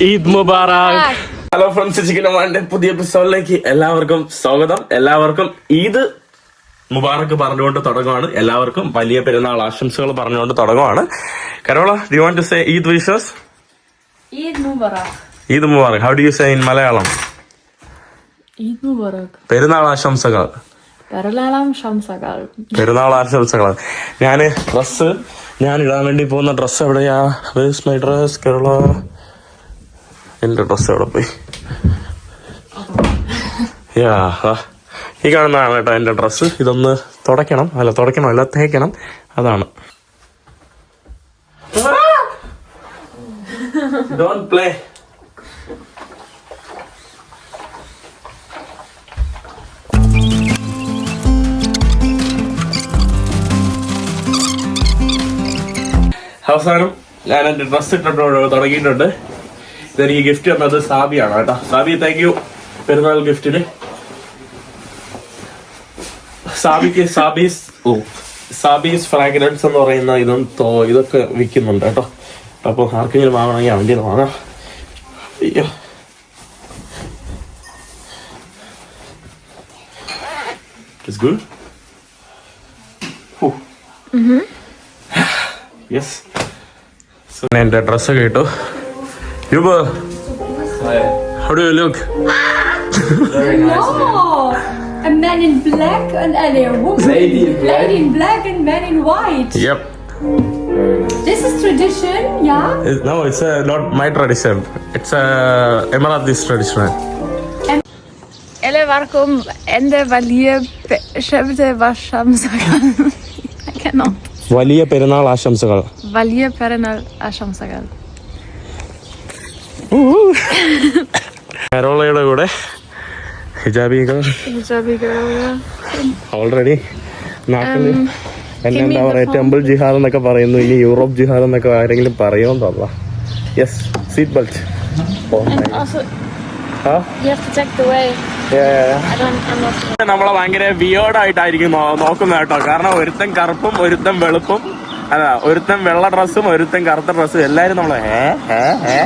Eid Mubarak. Hello friends ചിക്കനമാന്റെ പുതിയ എപ്പിസോഡിലേക്ക് എല്ലാവർക്കും സ്വാഗതം. എല്ലാവർക്കും ഈദ് മുബാറക് പറഞ്ഞുകൊണ്ട് തുടങ്ങുവാണ്. എല്ലാവർക്കും വലിയ പെരുന്നാൾ ആശംസകൾ പറഞ്ഞുകൊണ്ട് തുടങ്ങുവാണ്. Carola do want to say Eid wishes Eid Mubarak. Eid Mubarak. How do you say in Malayalam? Eid Mubarak. പെരുന്നാൾ ആശംസകൾ. ഞാൻ ഡ്രസ് ഞാൻ ഇടാൻ വേണ്ടി പോകുന്ന ഡ്രസ്സ് എവിടെയാ? Where's my dress Carola? എന്റെ ഡ്രസ്സ് എവിടെ പോയി? യാ. ഈ കാണുന്നതാണ് കേട്ടോ എന്റെ ഡ്രസ്സ്. ഇതൊന്ന് തുടയ്ക്കണം. അല്ല തുടയ്ക്കണം അല്ല തേക്കണം. അതാണ്. ഡോണ്ട് പ്ലേ അവസാനം ഞാൻ എന്റെ ഡ്രസ്സ് ഇട്ടിട്ട് തുടങ്ങിയിട്ടുണ്ട്. ഇതെനിക്ക് ഗിഫ്റ്റ് തന്നത് സാബിയാണ് കേട്ടോ. സാബി താങ്ക് യു പെരുന്നാൾ ഗിഫ്റ്റിന് സാബിക്ക് സാബീസ് ഓ. സാബീസ് ഫ്രാഗ്രൻസ് എന്ന് പറയുന്ന ഇതും തോ- ഇതൊക്കെ വിൽക്കുന്നുണ്ട് കേട്ടോ. അപ്പൊ ആർക്കെങ്കിലും വാങ്ങണമെങ്കിൽ അവന്റെ നിന്ന് വാങ്ങാം. അയ്യോ. It's good. യെസ് എന്റെ ഡ്രസ്സ് കേട്ടു യുബ് how do you look Oh, a man in black and and a woman. Lady in black. Lady in black and man in white. Yep This is tradition, yeah. No it's not my tradition it's Emiratis tradition എല്ലാവർക്കും എന്റെ വലിയ ശബ്ദ Shamsagal. I cannot. വലിയ പെരുന്നാൾ ആശംസകൾ വലിയ പെരുന്നാൾ ആശംസകൾ കരോളയുടെ കൂടെ ഹിജാബി ഓൾറെഡി നാട്ടിൽ എന്നെ എന്താ പറയാ ടെമ്പിൾ ജിഹാദ് എന്നൊക്കെ പറയുന്നു. ഇനി യൂറോപ്പ് ജിഹാദ് എന്നൊക്കെ ആരെങ്കിലും പറയുമെന്ന് തോന്നാ യെസ് സീറ്റ് ബെൽറ്റ്. നമ്മളെ ഭയങ്കര വിയേർഡ് ആയിട്ടായിരിക്കും നോ- നോക്കുന്നത് കേട്ടോ. കാരണം ഒരുത്തൻ കറുപ്പും ഒരുത്തൻ വെളുപ്പും. അല്ല ഒരുത്തൻ വെള്ള ഡ്രസ്സും ഒരുത്തൻ കറുത്ത ഡ്രസ്സും എല്ലാരും നമ്മളെ ഏ ഏ ഏ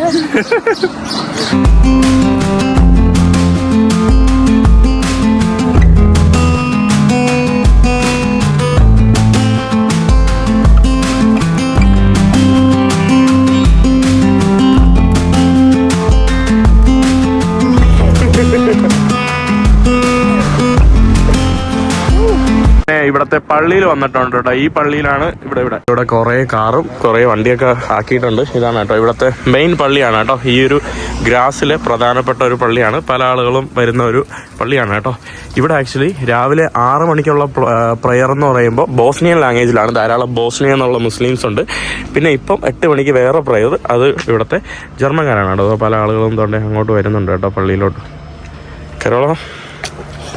ഇവിടത്തെ പള്ളിയിൽ വന്നിട്ടുണ്ട് കേട്ടോ ഈ പള്ളിയിലാണ് ഇവിടെ ഇവിടെ. ഇവിടെ കുറെ കാറും കുറെ വണ്ടിയൊക്കെ ആക്കിയിട്ടുണ്ട്. ഇതാണ് കേട്ടോ ഇവിടത്തെ മെയിൻ പള്ളിയാണ് കേട്ടോ ഈ ഒരു ഗ്രാസിലെ പ്രധാനപ്പെട്ട ഒരു പള്ളിയാണ്. പല ആളുകളും വരുന്ന ഒരു പള്ളിയാണ് കേട്ടോ ഇവിടെ ആക്ച്വലി രാവിലെ ആറ് മണിക്കുള്ള പ്രയർ എന്ന് പറയുമ്പോൾ ബോസ്നിയൻ ലാംഗ്വേജിലാണ് ധാരാളം ബോസ്നിയ എന്നുള്ള മുസ്ലിംസ് ഉണ്ട്. പിന്നെ ഇപ്പം എട്ട് മണിക്ക് വേറെ പ്രയർ അത് ഇവിടുത്തെ ജർമ്മൻകാരാണ് കേട്ടോ പല ആളുകളും തൊണ്ടേ അങ്ങോട്ട് വരുന്നുണ്ട് കേട്ടോ പള്ളിയിലോട്ട്. കേരളം.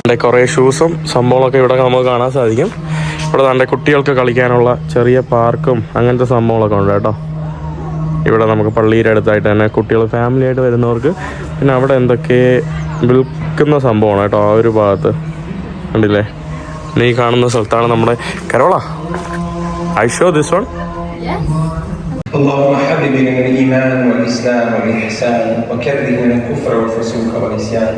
ഇവിടെ കുറേ ഷൂസും സംഭവങ്ങളൊക്കെ ഇവിടെ നമുക്ക് കാണാൻ സാധിക്കും ഇവിടെ നമ്മുടെ കുട്ടികൾക്ക് കളിക്കാനുള്ള ചെറിയ പാർക്കും അങ്ങനത്തെ സംഭവങ്ങളൊക്കെ ഉണ്ട് കേട്ടോ ഇവിടെ നമുക്ക് പള്ളിയുടെ അടുത്തായിട്ട് തന്നെ കുട്ടികൾ ഫാമിലി ആയിട്ട് വരുന്നവർക്ക് പിന്നെ അവിടെ എന്തൊക്കെ വിൽക്കുന്ന സംഭവമാണ് കേട്ടോ ആ ഒരു ഭാഗത്ത് കണ്ടില്ലേ നീ കാണുന്ന സ്ഥലത്താണ് നമ്മുടെ Carola I show this one اللهم حبب إلينا الإيمان والإسلام والإحسان وكره إلينا الكفر والفسوق والعصيان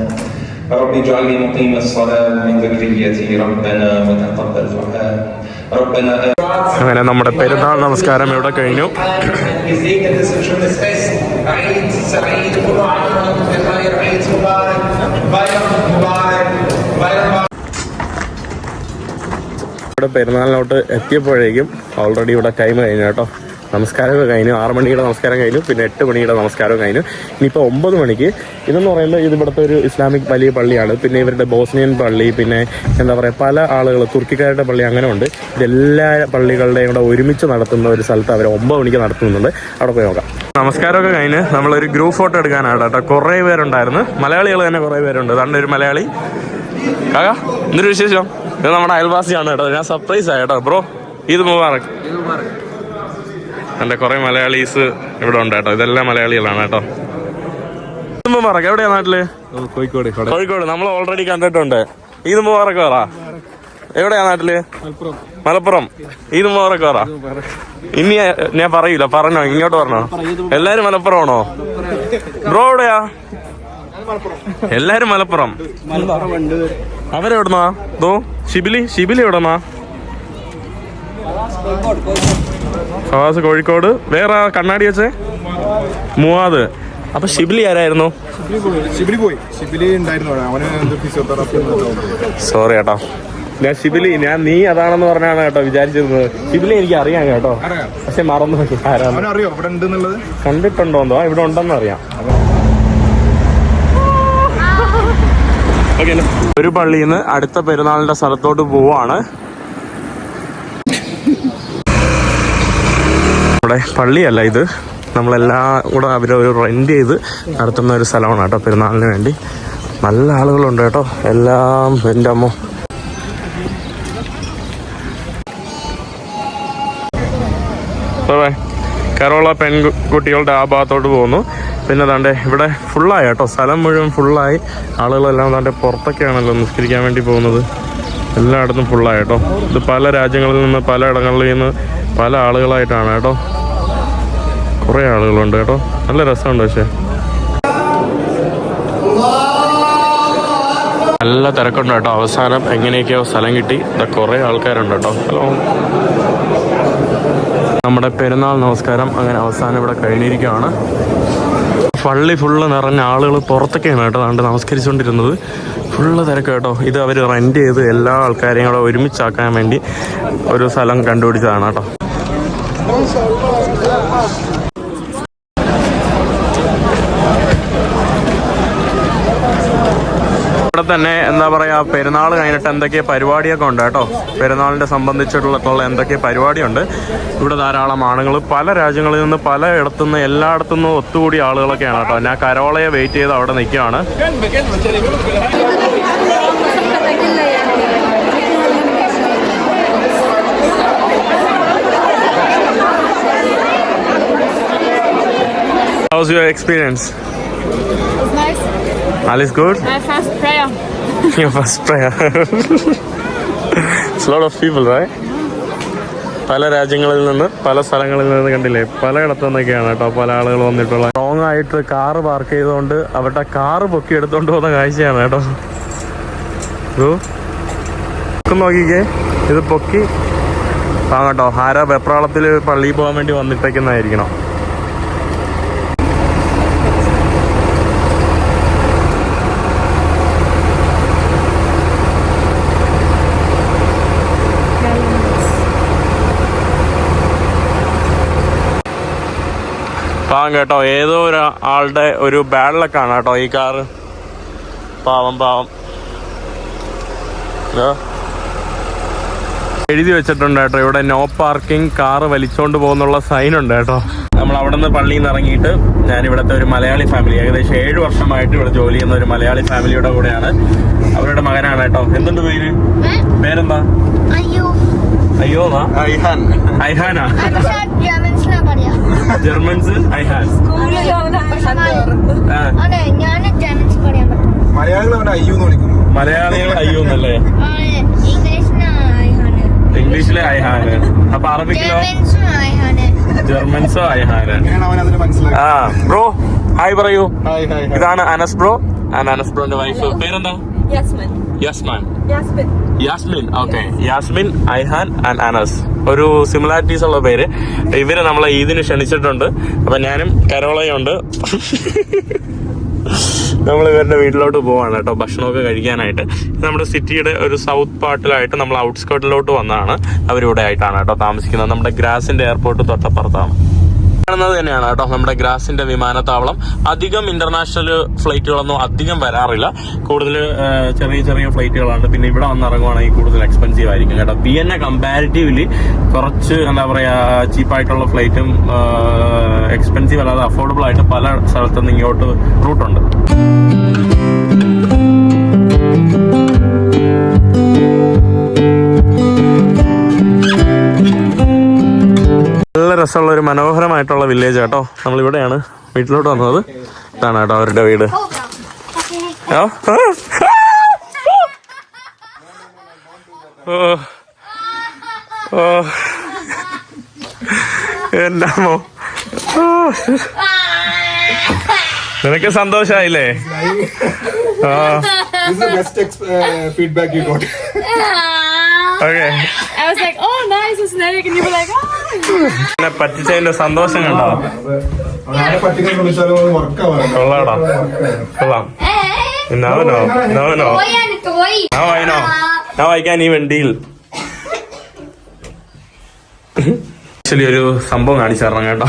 رب اجعلني مقيم الصلاة من ذريتي ربنا وتقبل دعاء ربنا അങ്ങനെ നമ്മുടെ പെരുന്നാൾ നമസ്കാരം ഇവിടെ കഴിഞ്ഞു gesegnetes und schönes Fest. Eid Sa'id, Eid Mubarak, Weihnachten Mubarak, Weihnachten ഇവിടെ പെരുന്നാളിലോട്ട് എത്തിയപ്പോഴേക്കും ഓൾറെഡി ഇവിടെ ടൈം കഴിഞ്ഞു കേട്ടോ നമസ്കാരമൊക്കെ കഴിഞ്ഞു. ആറ് മണിയുടെ നമസ്കാരം കഴിഞ്ഞു. പിന്നെ എട്ട് മണിയുടെ നമസ്കാരം കഴിഞ്ഞു. ഇനിയിപ്പോൾ ഒമ്പത് മണിക്ക് ഇതെന്ന് പറയുമ്പോൾ ഇത് ഇവിടുത്തെ ഒരു ഇസ്ലാമിക് വലിയ പള്ളിയാണ്. പിന്നെ ഇവരുടെ ബോസ്നിയൻ പള്ളി പിന്നെ എന്താ പറയുക പല ആളുകൾ തുർക്കിക്കാരുടെ പള്ളി അങ്ങനെ ഉണ്ട്. ഇതെല്ലാ പള്ളികളുടെയും കൂടെ ഒരുമിച്ച് നടത്തുന്ന ഒരു സ്ഥലത്ത് അവർ ഒമ്പത് മണിക്ക് നടത്തുന്നുണ്ട്. അവിടെ പോയി നോക്കാം. നമസ്കാരമൊക്കെ കഴിഞ്ഞ് നമ്മളൊരു ഗ്രൂപ്പ് ഫോട്ടോ എടുക്കാനാണ് കേട്ടോ. കുറേ പേരുണ്ടായിരുന്നു. മലയാളികൾ തന്നെ കുറേ പേരുണ്ട്. അതാണ്ട് ഒരു മലയാളി. കാക എന്തൊരു വിശേഷം? ഇത് നമ്മുടെ അയൽവാസിയാണ് കേട്ടോ. ഞാൻ സർപ്രൈസ് ആയി കേട്ടോ ബ്രോ ഇത് മുബാറക്. എന്റെ കുറേ മലയാളീസ് ഇവിടെ ഉണ്ട് കേട്ടോ. ഇതെല്ലാം മലയാളികളാണ് കേട്ടോ. മുബാറക്ക് മുബാറക് എവിടെയാ നാട്ടിൽ? കോഴിക്കോട് കോഴിക്കോട് നമ്മൾ ഓൾറെഡി കണ്ടിട്ടുണ്ട്. ഈദ് മുബാറക്ക് പറ എവിടെയാ നാട്ടിൽ? മലപ്പുറം. ഈദ് മുബാറക്ക് പറ ഇനി ഞാൻ പറയൂല പറഞ്ഞോ ഇങ്ങോട്ട് പറഞ്ഞോ. എല്ലാരും മലപ്പുറം ആണോ ബ്രോ എവിടെയാ? എല്ലാരും മലപ്പുറം. അവരെവിടുന്നാ? ദോ ഷിബിലി ഷിബിലി എവിടെന്നാ? ഫവാസ് കോഴിക്കോട്. വേറെ കണ്ണാടി വെച്ചേ മൂവാത്. അപ്പൊ ഷിബിലി ആരായിരുന്നു? സോറി കേട്ടോ ഞാൻ ഷിബിലി ഞാൻ നീ അതാണെന്ന് പറഞ്ഞാണ് കേട്ടോ വിചാരിച്ചിരുന്നത്. ഷിബിലി എനിക്ക് അറിയാം കേട്ടോ. അറിയാം. പക്ഷെ മറന്നു എന്നുള്ളത്? കണ്ടിട്ടുണ്ടോന്നോ ഇവിടെ ഉണ്ടെന്ന് അറിയാം? ഒരു പള്ളിയിൽ നിന്ന് അടുത്ത പെരുന്നാളിന്റെ സ്ഥലത്തോട്ട് പോവാണ്. നമ്മുടെ പള്ളിയല്ല ഇത്. നമ്മളെല്ലാം കൂടെ അവർ റെന്റ് ചെയ്ത് നടത്തുന്ന ഒരു സ്ഥലമാണ് കേട്ടോ പെരുന്നാളിന് വേണ്ടി. നല്ല ആളുകളുണ്ട് കേട്ടോ. എല്ലാം എന്റെ അമ്മ. കരോള പെൺകുട്ടികളുടെ ആ ഭാഗത്തോട്ട് പോകുന്നു. പിന്നെ താണ്ടെ ഇവിടെ ഫുള്ളായി കേട്ടോ. സ്ഥലം മുഴുവൻ ഫുള്ളായി ആളുകളെല്ലാം താണ്ടെ പുറത്തൊക്കെയാണല്ലോ നിസ്കരിക്കാൻ വേണ്ടി പോകുന്നത്. എല്ലായിടത്തും ഫുള്ളായി കേട്ടോ. ഇത് പല രാജ്യങ്ങളിൽ നിന്ന് പല ഇടങ്ങളിൽ നിന്ന് പല ആളുകളായിട്ടാണ് കേട്ടോ. കുറേ ആളുകളുണ്ട് കേട്ടോ. നല്ല രസമുണ്ട് പക്ഷേ. നല്ല തിരക്കുണ്ട് കേട്ടോ. അവസാനം എങ്ങനെയൊക്കെയോ സ്ഥലം കിട്ടി. ഇതാ കുറേ ആൾക്കാരുണ്ട് കേട്ടോ. ഹലോ. നമ്മുടെ പെരുന്നാൾ നമസ്കാരം അങ്ങനെ അവസാനം ഇവിടെ കഴിഞ്ഞിരിക്കുകയാണ്. പള്ളി ഫുള്ള് നിറഞ്ഞ ആളുകൾ പുറത്തൊക്കെയാണ് കേട്ടോ അതുകൊണ്ട് നമസ്കരിച്ചുകൊണ്ടിരുന്നത്. ഫുള്ള് തിരക്ക് കേട്ടോ. ഇത് അവർ റെന്റ് ചെയ്ത് എല്ലാ ആൾക്കാരെയും കൂടെ ഒരുമിച്ചാക്കാൻ വേണ്ടി ഒരു സ്ഥലം കണ്ടുപിടിച്ചതാണ് കേട്ടോ. ഇവിടെ തന്നെ എന്താ പറയാ പെരുന്നാൾ കഴിഞ്ഞിട്ട് എന്തൊക്കെ പരിപാടിയൊക്കെ ഉണ്ട് കേട്ടോ. പെരുന്നാളിന്റെ സംബന്ധിച്ചിട്ടുള്ള എന്തൊക്കെ പരിപാടിയുണ്ട്. ഇവിടെ ധാരാളം ആണുങ്ങൾ. പല രാജ്യങ്ങളിൽ നിന്ന് പല ഇടത്തുനിന്ന് എല്ലായിടത്തുനിന്നും ഒത്തുകൂടിയ ആളുകളൊക്കെയാണ് കേട്ടോ. ഞാൻ കരോളയെ വെയിറ്റ് ചെയ്ത് അവിടെ നിൽക്കുകയാണ്. How's your experience? It's nice. All is good? My first prayer. Your first prayer. It's a lot of people, right? പല രാജ്യങ്ങളിൽ നിന്ന് പല സ്ഥലങ്ങളിൽ നിന്ന് കണ്ടില്ലേ പലയിടത്തു നിന്നൊക്കെയാണ് കേട്ടോ പല ആളുകൾ വന്നിട്ടുള്ള റോങ് ആയിട്ട് കാറ് പാർക്ക് ചെയ്തുകൊണ്ട് അവരുടെ കാറ് പൊക്കി എടുത്തോണ്ട് പോകുന്ന കാഴ്ചയാണ് കേട്ടോ നോക്കിക്കേ ഇത് പൊക്കി ആ കേട്ടോ ആരാ വെപ്രാളത്തിൽ പള്ളിയിൽ പോകാൻ വേണ്ടി വന്നിട്ടേക്കുന്നതായിരിക്കണം പാവം കേട്ടോ. ഏതോ ഒരു ആളുടെ ഒരു ബാഡ് ലക്കാണ് കേട്ടോ ഈ കാറ്. പാവം പാവം. എഴുതി വെച്ചിട്ടുണ്ട് കേട്ടോ. ഇവിടെ നോ പാർക്കിംഗ് കാറ് വലിച്ചോണ്ട് പോകുന്നുള്ള സൈൻ ഉണ്ട് കേട്ടോ. നമ്മൾ അവിടെ നിന്ന് പള്ളിയിൽ നിന്ന് ഇറങ്ങിയിട്ട് ഞാൻ ഇവിടുത്തെ ഒരു മലയാളി ഫാമിലി ഏകദേശം ഏഴ് വർഷമായിട്ട് ഇവിടെ ജോലി ചെയ്യുന്ന ഒരു മലയാളി ഫാമിലിയുടെ കൂടെയാണ്. അവരുടെ മകനാണ് കേട്ടോ. എന്തുണ്ട് പേര്? പേരെന്താ? അയ്യോ. അയ്യോ ഐഹാൻ. ഐഹാനാ? ജർമ്മൻസ് ഐ ഹാസ് മലയാളികൾ അവനെ അയ്യോ എന്ന് വിളിക്കുന്നു. മലയാളികൾ അയ്യോ എന്നല്ലേ? ഇംഗ്ലീഷിലെ ഐഹാന് അപ്പൊ അറബിക്കിലോ? ജർമ്മൻസും ഐഹാന് അവൻ ആ ബ്രോ ഹായ് പറയൂ. Hi hi hi. ഇതാണ് അനസ് ബ്രോ. ആൻഡ് അനസ് ബ്രോന്റെ വൈഫ് പേരെന്താ? യസ്മാൻ. യസ്മാൻ. യാസ്മിൻ ഓക്കെ യാസ്മിൻ ഐഹാൻ ആൻഡ് അനസ് ഒരു സിമിലാരിറ്റീസ് ഉള്ള പേര്. ഇവരെ നമ്മളെ ഈദിന് ക്ഷണിച്ചിട്ടുണ്ട്. അപ്പം ഞാനും കരോളയുണ്ട്. നമ്മൾ ഇവരുടെ വീട്ടിലോട്ട് പോവാണ് കേട്ടോ. ഭക്ഷണമൊക്കെ കഴിക്കാനായിട്ട്. നമ്മുടെ സിറ്റിയുടെ ഒരു സൗത്ത് പാർട്ടിലായിട്ട് നമ്മൾ ഔട്ട്സ്കേർട്ടിലോട്ട് വന്നതാണ്. അവരിവിടെ ആയിട്ടാണ് കേട്ടോ താമസിക്കുന്നത്. നമ്മുടെ ഗ്രാസിന്റെ എയർപോർട്ട് തൊട്ടപ്പുറത്താണ്. കാണുന്നത് തന്നെയാണ് കേട്ടോ. നമ്മുടെ ഗ്രാസിന്റെ വിമാനത്താവളം. അധികം ഇന്റർനാഷണൽ ഫ്ലൈറ്റുകളൊന്നും അധികം വരാറില്ല. കൂടുതൽ ചെറിയ ചെറിയ ഫ്ലൈറ്റുകളാണ് പിന്നെ ഇവിടെ വന്ന് ഇറങ്ങുവാണെങ്കിൽ കൂടുതൽ എക്സ്പെൻസീവ് ആയിരിക്കും കേട്ടോ. പി എന്നെ കമ്പാരിറ്റീവ്ലി കുറച്ച് എന്താ പറയാ ചീപ്പായിട്ടുള്ള ഫ്ലൈറ്റും എക്സ്പെൻസീവ് അല്ലാതെ അഫോർഡബിൾ ആയിട്ട് പല സ്ഥലത്തുനിന്ന് ഇങ്ങോട്ട് റൂട്ടുണ്ട് രസമുള്ള ഒരു മനോഹരമായിട്ടുള്ള വില്ലേജ് കേട്ടോ. നമ്മൾ ഇവിടെയാണ് വീട്ടിലോട്ട് വന്നത്. ഇതാണ് കേട്ടോ അവരുടെ വീട്. ഓ നിനക്ക് സന്തോഷായില്ലേ? best ex- uh. Okay I was like, oh, nice, a snake. And you were like, oh. എന്നെ പറ്റിച്ചതിന്റെ സന്തോഷം കണ്ടോ? കൊള്ളാടാ. കൊള്ളാം. നോ നോ ഞാൻ വായനോ. ഞാൻ വായിക്കാൻ ഈ വണ്ടിയിൽ. ആക്ച്വലി ഒരു സംഭവം കാണിച്ചു തരണം കേട്ടോ.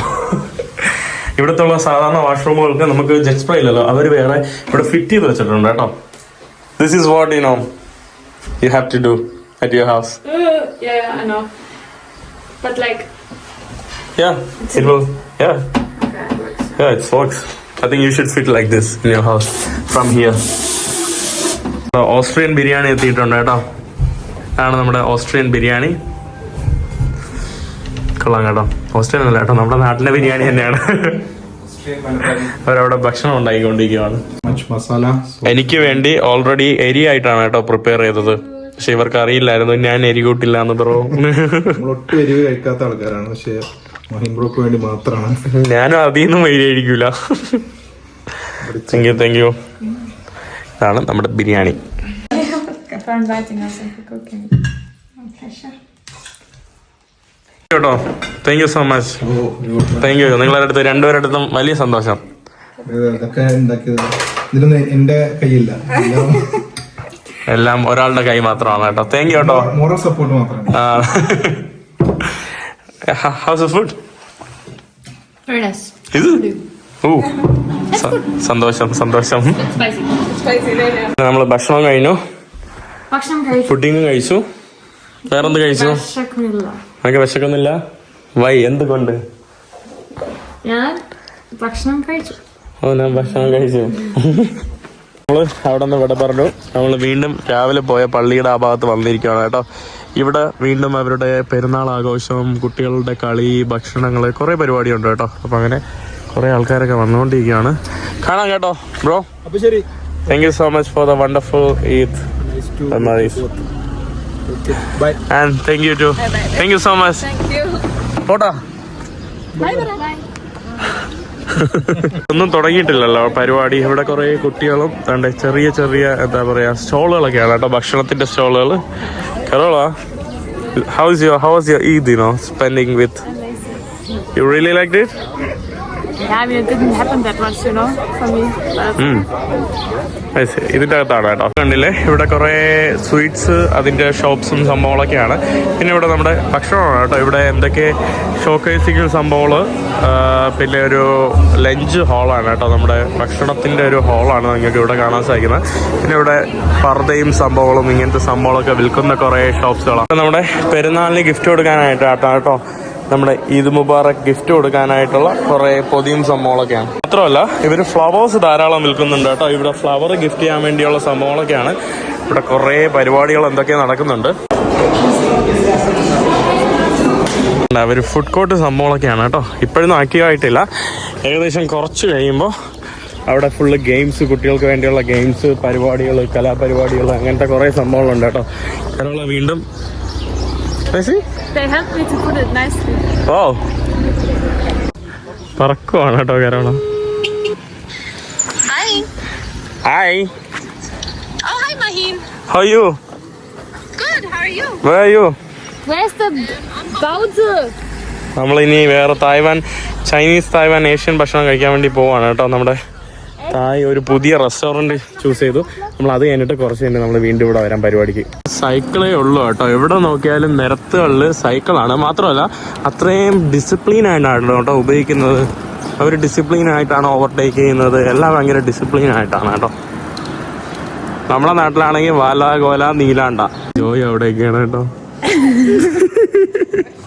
ഇവിടുത്തെ ഉള്ള സാധാരണ വാഷ്റൂമുകൾക്ക് നമുക്ക് ജെറ്റ് സ്പ്രേ ഇല്ലല്ലോ. അവർ വേറെ ഇവിടെ ഫിറ്റ് ചെയ്ത് വെച്ചിട്ടുണ്ട് കേട്ടോ. This is what you know you have to do at your house yeah, I yeah Okay, it works. Yeah, it works. I think you should fit like this in your house from here. Austrian biryani എത്തിയിട്ടുണ്ട് കേട്ടോ. ആണ് നമ്മുടെ Austrian biryani കൊള്ളാം കേട്ടോ. Austrian അല്ല കേട്ടോ നമ്മുടെ നാട്ടിലെ ബിരിയാണി തന്നെയാണ്. അവരവിടെ ഭക്ഷണം ഉണ്ടാക്കിക്കൊണ്ടിരിക്കുകയാണ് എനിക്ക് വേണ്ടി ഓൾറെഡി എരി ആയിട്ടാണ് കേട്ടോ പ്രിപ്പയർ ചെയ്തത്. പക്ഷെ ഇവർക്ക് അറിയില്ലായിരുന്നു ഞാൻ എരി കൂട്ടില്ല എന്ന് പറഞ്ഞു ഒട്ടും എരിവ് കഴിക്കാത്ത ആൾക്കാരാണ് പക്ഷെ മഹിൻ ബ്രോക്ക് വേണ്ടി മാത്രമാണ്. ഞാനും അതിന്നും വഴിയായിരിക്കൂല താങ്ക് യു താങ്ക് യു ഇതാണ് നമ്മുടെ ബിരിയാണി. കേട്ടോ? Thank you so much thank you നിങ്ങളുടെ അടുത്ത് രണ്ടുപേരുടെ അടുത്തും വലിയ സന്തോഷം. ഇതൊക്കെ ഉണ്ടാക്കിയത്? ഇതിലൊന്നും എന്റെ കയ്യില്ല എല്ലാം ഒരാളുടെ കൈ മാത്രമാണ് കേട്ടോ. താങ്ക് യു കേട്ടോ. മോറൽ സപ്പോർട്ട് മാത്രമാണ് ഹൗസ് ഫുഡ് Very nice. ഇത് ഓ സന്തോഷം സന്തോഷം Spicy. Spicy, there. നമ്മൾ ഭക്ഷണം കഴിഞ്ഞു. ഭക്ഷണം കഴിച്ചു. വേറെന്ത് കഴിച്ചു? നമുക്ക് വിശക്കൊന്നുമില്ല വൈ എന്തുകൊണ്ട്? ഞാൻ ഭക്ഷണം കഴിച്ചു. ഓ ഞാൻ ഭക്ഷണം കഴിച്ചു. നമ്മൾ അവിടെ നിന്ന് ഇവിടെ പറഞ്ഞു. നമ്മൾ വീണ്ടും രാവിലെ പോയ പള്ളിയുടെ ആ ഭാഗത്ത് വന്നിരിക്കുകയാണ് കേട്ടോ. ഇവിടെ വീണ്ടും അവരുടെ പെരുന്നാൾ ആഘോഷം കുട്ടികളുടെ കളി ഭക്ഷണങ്ങൾ കുറേ പരിപാടിയുണ്ട് കേട്ടോ. അപ്പം അങ്ങനെ കുറേ ആൾക്കാരൊക്കെ വന്നുകൊണ്ടിരിക്കുകയാണ്. കാണാം കേട്ടോ ബ്രോ. അപ്പൊ ശരി. Thank you so much for the wonderful Eid and thank you too thank you so much പോട്ടാ ബൈ ബൈ ഒന്നും തുടങ്ങിയിട്ടില്ലല്ലോ പരിപാടി. ഇവിടെ കുറെ കുട്ടികളും തന്റെ ചെറിയ ചെറിയ എന്താ പറയാ സ്റ്റോളുകളൊക്കെയാണ് കേട്ടോ ഭക്ഷണത്തിന്റെ സ്റ്റോളുകൾ Carola house your house your Eid you know spending with you really like it ഇതിന്റെ അകത്താണ് കേട്ടോ. കണ്ടില്ലേ? ഇവിടെ കുറെ സ്വീറ്റ്സ് അതിന്റെ ഷോപ്സും സംഭവങ്ങളൊക്കെയാണ്. പിന്നെ ഇവിടെ നമ്മുടെ ഭക്ഷണമാണ് കേട്ടോ. ഇവിടെ എന്തൊക്കെ ഷോക്കേസിക്കൽ സംഭവങ്ങൾ ആ, പിന്നെ ഒരു ലഞ്ച് ഹാളാണ് കേട്ടോ. നമ്മുടെ ഭക്ഷണത്തിന്റെ ഒരു ഹാളാണ് നിങ്ങൾക്ക് ഇവിടെ കാണാൻ സാധിക്കുന്നത്. പിന്നെ ഇവിടെ പർദ്ദയും സംഭവങ്ങളും ഇങ്ങനത്തെ സംഭവങ്ങളൊക്കെ വിൽക്കുന്ന കുറെ ഷോപ്സുകളാണ് നമ്മുടെ പെരുന്നാളിന് ഗിഫ്റ്റ് കൊടുക്കാനായിട്ട് കേട്ടോ. നമ്മുടെ ഈദ് മുബാറക് ഗിഫ്റ്റ് കൊടുക്കാനായിട്ടുള്ള കുറെ പൊതിയും സംഭവങ്ങളൊക്കെയാണ്. മാത്രമല്ല ഇവർ ഫ്ലവേഴ്സ് ധാരാളം വിൽക്കുന്നുണ്ട് കേട്ടോ. ഇവിടെ ഫ്ലവർ ഗിഫ്റ്റ് ചെയ്യാൻ വേണ്ടിയുള്ള സംഭവങ്ങളൊക്കെയാണ്. ഇവിടെ കുറെ പരിപാടികൾ എന്തൊക്കെ നടക്കുന്നുണ്ട്. അവർ ഫുഡ് കോർട്ട് സംഭവങ്ങളൊക്കെയാണ് കേട്ടോ. ഇപ്പോഴൊന്നും ആക്റ്റീവായിട്ടില്ല ഏകദേശം കുറച്ച് കഴിയുമ്പോൾ അവിടെ ഫുള്ള് ഗെയിംസ് കുട്ടികൾക്ക് വേണ്ടിയുള്ള ഗെയിംസ് പരിപാടികൾ കലാപരിപാടികൾ അങ്ങനത്തെ കുറേ സംഭവങ്ങളുണ്ട് കേട്ടോ. കേരള വീണ്ടും Messi? they helped me to put it nicely. ഓ പറക്കുവാണ് കേട്ടോ Carola Hi. Hi Oh, hi, Maheen. How you Good. How are you? Way you Where's the നമ്മൾ ഇനി വേറെ തായ്വാൻ ചൈനീസ് തായ്വാൻ ഏഷ്യൻ ഭക്ഷണം കഴിക്കാൻ വേണ്ടി പോവാണ് കേട്ടോ നമ്മുടെ തായ് ഒരു പുതിയ റെസ്റ്റോറന്റ് ചൂസ് ചെയ്തു നമ്മൾ അത് കഴിഞ്ഞിട്ട് കുറച്ച് കഴിഞ്ഞ് നമ്മൾ വീണ്ടും ഇവിടെ വരാൻ പരിപാടിക്ക്. സൈക്കിളേ ഉള്ളൂ കേട്ടോ. എവിടെ നോക്കിയാലും നിരത്തുകളിൽ സൈക്കിളാണ്. മാത്രമല്ല അത്രയും ഡിസിപ്ലിൻ ആയിട്ടാണ് കേട്ടോ ഉപയോഗിക്കുന്നത്. അവർ ഡിസിപ്ലിൻ ആയിട്ടാണ് ഓവർടേക്ക് ചെയ്യുന്നത്. എല്ലാം ഭയങ്കര ഡിസിപ്ലിൻ ആയിട്ടാണ് കേട്ടോ. നമ്മളെ നാട്ടിലാണെങ്കിൽ വാല കോല നീലാണ്ട. ജോയി അവിടെയൊക്കെയാണ് കേട്ടോ.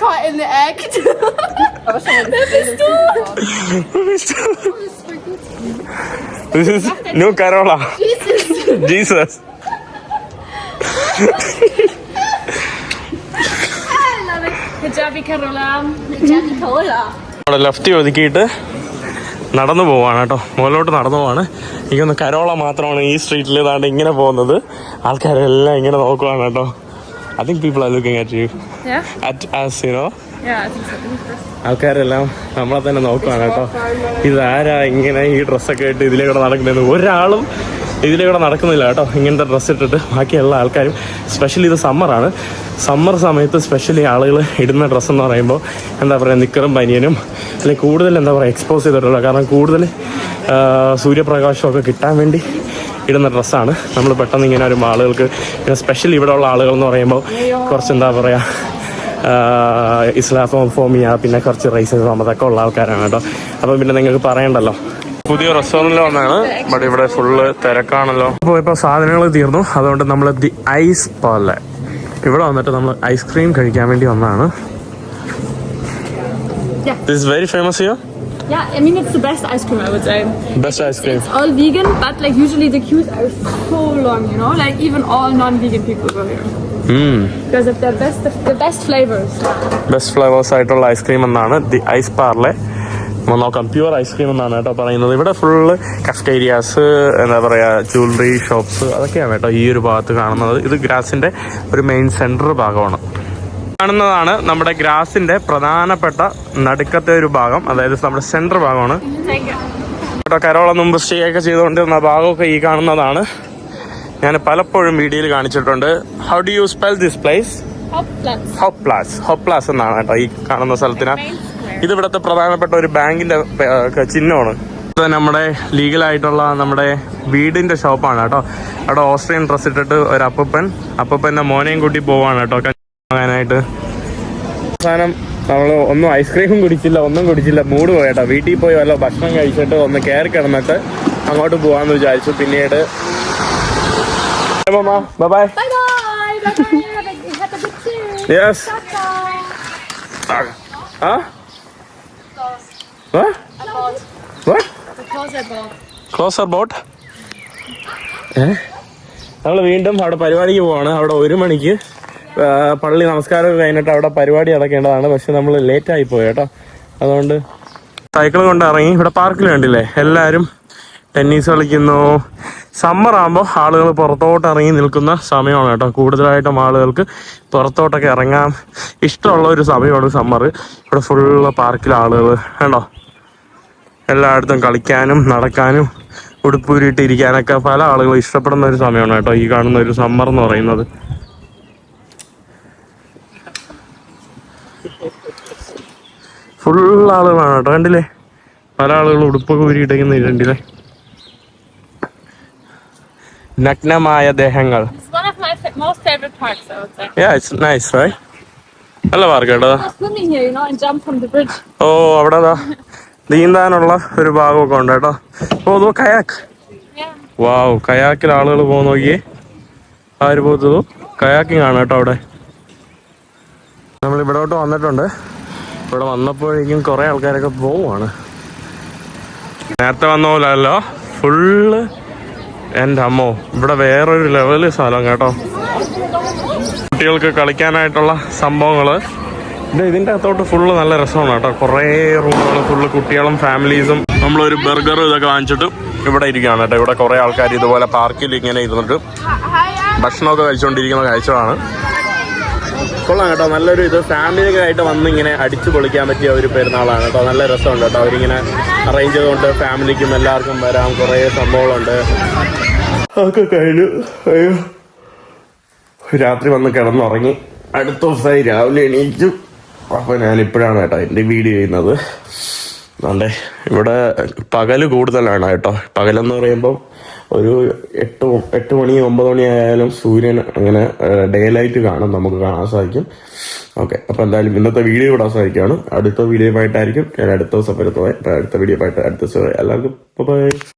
Caught in the act. This is new Carola. Jesus. Carola. അവിടെ ലെഫ്റ്റ് ഒതുക്കിയിട്ട് നടന്നു പോവാണ് കേട്ടോ. മുകളിലോട്ട് നടന്നു പോവാണ്. എനിക്കൊന്ന് കരോള മാത്രമാണ് ഈ സ്ട്രീറ്റിൽ ഇതാണ്ട് ഇങ്ങനെ പോകുന്നത്. ആൾക്കാരെല്ലാം ഇങ്ങനെ നോക്കുവാണ് കേട്ടോ. I think people are looking at you at us you you ആൾക്കാരെല്ലാം നമ്മളെ തന്നെ നോക്കുവാണ് കേട്ടോ. ഇതാരാ ഇങ്ങനെ ഈ ഡ്രസ്സൊക്കെ ഇട്ട് ഇതിലേക്കൂടെ കൂടെ നടക്കുന്നത് ഒരാളും ഇതിലേക്കൂടെ കൂടെ നടക്കുന്നില്ല കേട്ടോ. ഇങ്ങനത്തെ ഡ്രസ്സ് ഇട്ടിട്ട് ബാക്കിയുള്ള ആൾക്കാരും സ്പെഷ്യലി ഇത് സമ്മറാണ് സമ്മർ സമയത്ത് സ്പെഷ്യലി ആളുകൾ ഇടുന്ന ഡ്രസ്സ് എന്ന് പറയുമ്പോൾ എന്താ പറയുക നിക്കറും പനിയനും അല്ലെങ്കിൽ കൂടുതൽ എന്താ പറയുക എക്സ്പോസ് ചെയ്തിട്ടുള്ള കാരണം കൂടുതൽ സൂര്യപ്രകാശമൊക്കെ കിട്ടാൻ വേണ്ടി ഇടുന്ന ഡ്രസ്സാണ് നമ്മൾ പെട്ടെന്ന് ഇങ്ങനെ വരുമ്പോൾ ആളുകൾക്ക് സ്പെഷ്യലി ഇവിടെ ഉള്ള ആളുകൾ എന്ന് പറയുമ്പോൾ കുറച്ച് എന്താ പറയുക ഇസ്ലാഫോമിയ പിന്നെ കുറച്ച് റൈസസ് അതൊക്കെ ഉള്ള ആൾക്കാരാണ് കേട്ടോ അപ്പം പിന്നെ നിങ്ങൾക്ക് പറയണ്ടല്ലോ പുതിയ റെസ്റ്റോറന്റിൽ വന്നാണ് ബട്ട് ഇവിടെ ഫുള്ള് തിരക്കാണല്ലോ അപ്പോൾ ഇപ്പോൾ സാധനങ്ങൾ തീർന്നു അതുകൊണ്ട് നമ്മൾ ദി ഐസ് പാല ഇവിടെ വന്നിട്ട് നമ്മൾ ഐസ്ക്രീം കഴിക്കാൻ വേണ്ടി വന്നതാണ്. This very famous here Yeah, I mean, it's the best ice cream, I would say. Best ice cream. It's all vegan, but like usually the queues are so long, you know? Like even all non-vegan people go here. Because of the best, the best flavors. Best flavours ആയിട്ടുള്ള ice cream എന്നാണ് the ice parlour നമ്മൾ നോക്കാം pure ice cream എന്നാണ് കേട്ടോ പറയുന്നത്. ഇവിടെ full കഫ്റ്റേരിയാസ് എന്താ പറയുക ജ്വല്ലറി ഷോപ്സ് അതൊക്കെയാണ് കേട്ടോ ഈ ഒരു ഭാഗത്ത് കാണുന്നത്. ഇത് ഗ്രാസിന്റെ ഒരു മെയിൻ സെന്റർ ഭാഗമാണ്. കാണുന്നതാണ് നമ്മുടെ ഗ്രാസിന്റെ പ്രധാനപ്പെട്ട നടുക്കത്തെ ഒരു ഭാഗം. അതായത് നമ്മുടെ സെന്റർ ഭാഗമാണ്. കേട്ടോ കരോളം മുമ്പ് സ്റ്റേ ഒക്കെ ചെയ്തുകൊണ്ടിരുന്ന ഭാഗമൊക്കെ ഈ കാണുന്നതാണ്. ഞാൻ പലപ്പോഴും വീഡിയോയിൽ കാണിച്ചിട്ടുണ്ട്. How do you spell this place. Hoplas Hoplas എന്നാണ് കേട്ടോ ഈ കാണുന്ന സ്ഥലത്തിന്. ഇത് ഇവിടുത്തെ പ്രധാനപ്പെട്ട ഒരു ബാങ്കിന്റെ ചിഹ്നമാണ്. ഇത് നമ്മുടെ ലീഗലായിട്ടുള്ള നമ്മുടെ വീടിന്റെ ഷോപ്പാണ് കേട്ടോ. അവിടെ ഓസ്ട്രിയൻ ഡ്രസ് ഇട്ടിട്ട് ഒരു അപ്പപ്പൻ. അപ്പപ്പന്റെ മോനെയും കൂട്ടി പോവാണ് കേട്ടോ. വാങ്ങാനായിട്ട് അവസാനം നമ്മൾ ഒന്നും ഐസ്ക്രീമും കുടിച്ചില്ല ഒന്നും കുടിച്ചില്ല. മൂഡ് പോയി കേട്ടോ. വീട്ടിൽ പോയി വല്ല ഭക്ഷണം കഴിച്ചിട്ട് ഒന്ന് കയറി കിടന്നിട്ട് അങ്ങോട്ട് പോവാന്ന് വിചാരിച്ചു. പിന്നീട് bye Bye bye. Bye bye. Have a, have a good trip. Yes Ciao. Huh? What? What? The clothes I bought. Closer bought നമ്മൾ വീണ്ടും അവിടെ പരിപാടിക്ക് പോവാണ് അവിടെ ഒരു മണിക്ക് പള്ളി നമസ്കാരം കഴിഞ്ഞിട്ട് അവിടെ പരിപാടി നടക്കേണ്ടതാണ് പക്ഷെ നമ്മൾ ലേറ്റ് ആയി പോയി കേട്ടോ അതുകൊണ്ട് സൈക്കിൾ കൊണ്ട് ഇറങ്ങി ഇവിടെ പാർക്കിൽ കണ്ടില്ലേ എല്ലാവരും ടെന്നീസ് കളിക്കുന്നു സമ്മർ ആകുമ്പോൾ ആളുകൾ പുറത്തോട്ട് ഇറങ്ങി നിൽക്കുന്ന സമയമാണ് കേട്ടോ. കൂടുതലായിട്ടും ആളുകൾക്ക് പുറത്തോട്ടൊക്കെ ഇറങ്ങാൻ ഇഷ്ടമുള്ള ഒരു സമയമാണ് സമ്മർ ഇവിടെ ഫുള്ള് പാർക്കിൽ ആളുകൾ കണ്ടോ? എല്ലായിടത്തും കളിക്കാനും നടക്കാനും ഉടുപ്പൂരിട്ടിരിക്കാനൊക്കെ പല ആളുകളും ഇഷ്ടപ്പെടുന്ന ഒരു സമയമാണ് കേട്ടോ ഈ കാണുന്ന ഒരു സമ്മർ എന്ന് പറയുന്നത്. ഫുൾ ആളുകളാണ് കേട്ടോ കണ്ടില്ലേ? പല ആളുകൾ ഉടുപ്പൊക്കെ ഊരിയിട്ടേക്കുന്ന നഗ്നമായ ദേഹങ്ങൾ It's one of my fa- most favorite parks, I would say. Yeah, it's nice, ദേഹങ്ങൾ നല്ല പാർക്ക് കേട്ടോ Go swimming here, you know, and jump from the bridge. ഓ അവിടെ നീന്താനുള്ള ഒരു ഭാഗമൊക്കെ ഉണ്ട് കേട്ടോ. ഓ അതോ കയാക്ക്. Yeah. വാവ് കയാക്കിൽ ആളുകൾ പോകുന്ന നോക്കിയേ. ആര് പോകുന്നതോ കയാക്കിംഗ് ആണ് കേട്ടോ അവിടെ. നമ്മൾ ഇവിടോട്ട് വന്നിട്ടുണ്ട്. ഇവിടെ വന്നപ്പോഴേക്കും കുറെ ആൾക്കാരൊക്കെ പോവാണ് നേരത്തെ വന്ന പോലെ അല്ല ഫുള്ള് എന്റെ അമ്മോ ഇവിടെ വേറൊരു ലെവൽ സ്ഥലം കേട്ടോ. കുട്ടികൾക്ക് കളിക്കാനായിട്ടുള്ള സംഭവങ്ങൾ. ഇത് ഇതിന്റെ അകത്തോട്ട് ഫുള്ള് നല്ല രസമാണ് കേട്ടോ. കുറേ റൂമുകൾ ഫുള്ള് കുട്ടികളും ഫാമിലീസും നമ്മളൊരു ബർഗർ ഇതൊക്കെ വാങ്ങിച്ചിട്ട് ഇവിടെ ഇരിക്കുകയാണ് കേട്ടോ. ഇവിടെ കുറേ ആൾക്കാർ ഇതുപോലെ പാർക്കിൽ ഇങ്ങനെ ഇരുന്നിട്ട് ഭക്ഷണമൊക്കെ കഴിച്ചുകൊണ്ടിരിക്കുന്ന കാഴ്ചകളാണ്. കൊള്ളാം കേട്ടോ. നല്ലൊരു ഇത്. ഫാമിലിയൊക്കെ ആയിട്ട് വന്ന് ഇങ്ങനെ അടിച്ചു പൊളിക്കാൻ പറ്റിയ ഒരു പെരുന്നാളാണ് കേട്ടോ. നല്ല രസമുണ്ട് കേട്ടോ. അവരിങ്ങനെ അറേഞ്ച് ചെയ്തുകൊണ്ട് ഫാമിലിക്കും എല്ലാവർക്കും വരാം. കുറേ സംഭവങ്ങളുണ്ട്. അതൊക്കെ കഴിഞ്ഞു. അയ്യോ. രാത്രി വന്ന് കിടന്നുറങ്ങി. അടുത്ത ദിവസമായി രാവിലെ എണീച്ചു അപ്പോൾ ഞാൻ ഇപ്പോഴാണ് കേട്ടോ എന്റെ വീഡിയോ ചെയ്യുന്നത്. അതെ ഇവിടെ പകൽ കൂടുതലാണ് കേട്ടോ. പകലെന്ന് പറയുമ്പോൾ ഒരു എട്ട് എട്ട് മണി ഒമ്പത് മണി ആയാലും സൂര്യൻ അങ്ങനെ ഡേ ലൈറ്റ് കാണും. നമുക്ക് കാണാൻ സാധിക്കും. ഓക്കെ. അപ്പോൾ എന്തായാലും ഇന്നത്തെ വീഡിയോ ഇവിടെ അവസാനിക്കുകയാണ്. അടുത്ത വീഡിയോ ആയിട്ടായിരിക്കും ഞാൻ അടുത്ത ദിവസം വരുന്നത്. അടുത്ത വീഡിയോ ആയിട്ട് അടുത്ത ദിവസം എല്ലാവർക്കും ബൈ